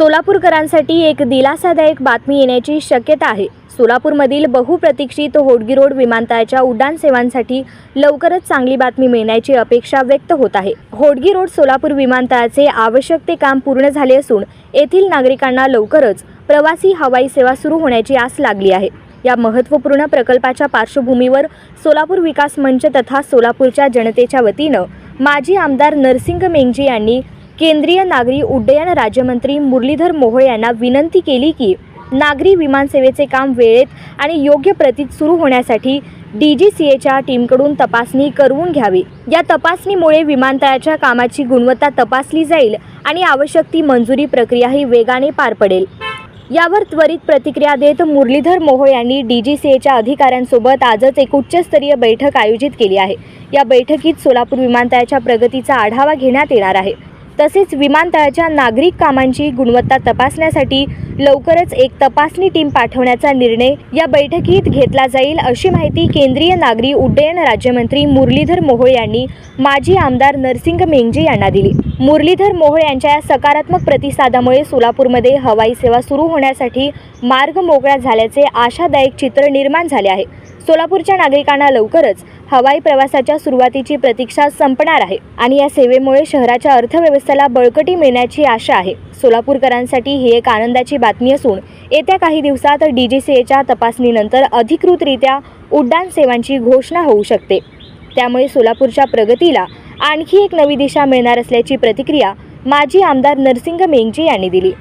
सोलापूरकरांसाठी एक दिलासादायक बातमी येण्याची शक्यता आहे. सोलापूरमधील बहुप्रतीक्षित होडगी रोड विमानतळाच्या उड्डाण सेवांसाठी लवकरच चांगली बातमी मिळण्याची अपेक्षा व्यक्त होत आहे. होडगी रोड सोलापूर विमानतळाचे आवश्यक ते काम पूर्ण झाले असून येथील नागरिकांना लवकरच प्रवासी हवाई सेवा सुरू होण्याची आस लागली आहे. या महत्त्वपूर्ण प्रकल्पाच्या पार्श्वभूमीवर सोलापूर विकास मंच तथा सोलापूरच्या जनतेच्या वतीनं माजी आमदार नरसिंग मेंगजी यांनी केंद्रीय नागरी उड्डयन राज्यमंत्री मुरलीधर मोहोळ यांना विनंती केली की नागरी विमानसेवेचे काम वेळेत आणि योग्य प्रतीत सुरू होण्यासाठी डी जी सी एच्या टीमकडून तपासणी करवून घ्यावी. या तपासणीमुळे विमानतळाच्या कामाची गुणवत्ता तपासली जाईल आणि आवश्यक ती मंजुरी प्रक्रियाही वेगाने पार पडेल. यावर त्वरित प्रतिक्रिया देत मुरलीधर मोहोळ यांनी डी जी सी एच्या अधिकाऱ्यांसोबत आजच एक उच्चस्तरीय बैठक आयोजित केली आहे. या बैठकीत सोलापूर विमानतळाच्या प्रगतीचा आढावा घेण्यात येणार आहे. तसेच विमानतळाच्या नागरिक कामांची गुणवत्ता तपासण्यासाठी लवकरच एक तपासणी टीम पाठवण्याचा निर्णय या बैठकीत घेतला जाईल अशी माहिती केंद्रीय नागरी उड्डयन राज्यमंत्री मुरलीधर मोहोळ यांनी माजी आमदार नरसिंग मेंगजे यांना दिली. मुरलीधर मोहोळ यांच्या या सकारात्मक प्रतिसादामुळे सोलापूरमध्ये हवाई सेवा सुरू होण्यासाठी मार्ग मोकळा झाल्याचे आशादायक चित्र निर्माण झाले आहे. सोलापूरच्या नागरिकांना लवकरच हवाई प्रवासाच्या सुरुवातीची प्रतीक्षा संपणार आहे आणि या सेवेमुळे शहराच्या अर्थव्यवस्थेला बळकटी मिळण्याची आशा आहे. सोलापूरकरांसाठी ही एक आनंदाची बातमी असून येत्या काही दिवसात डी जी सी एच्या तपासणीनंतर अधिकृतरित्या उड्डाण सेवांची घोषणा होऊ शकते. त्यामुळे सोलापूरच्या प्रगतीला आणखी एक नवी दिशा मिळणार असल्याची प्रतिक्रिया माजी आमदार नरसिंग मेंगजी यांनी दिली.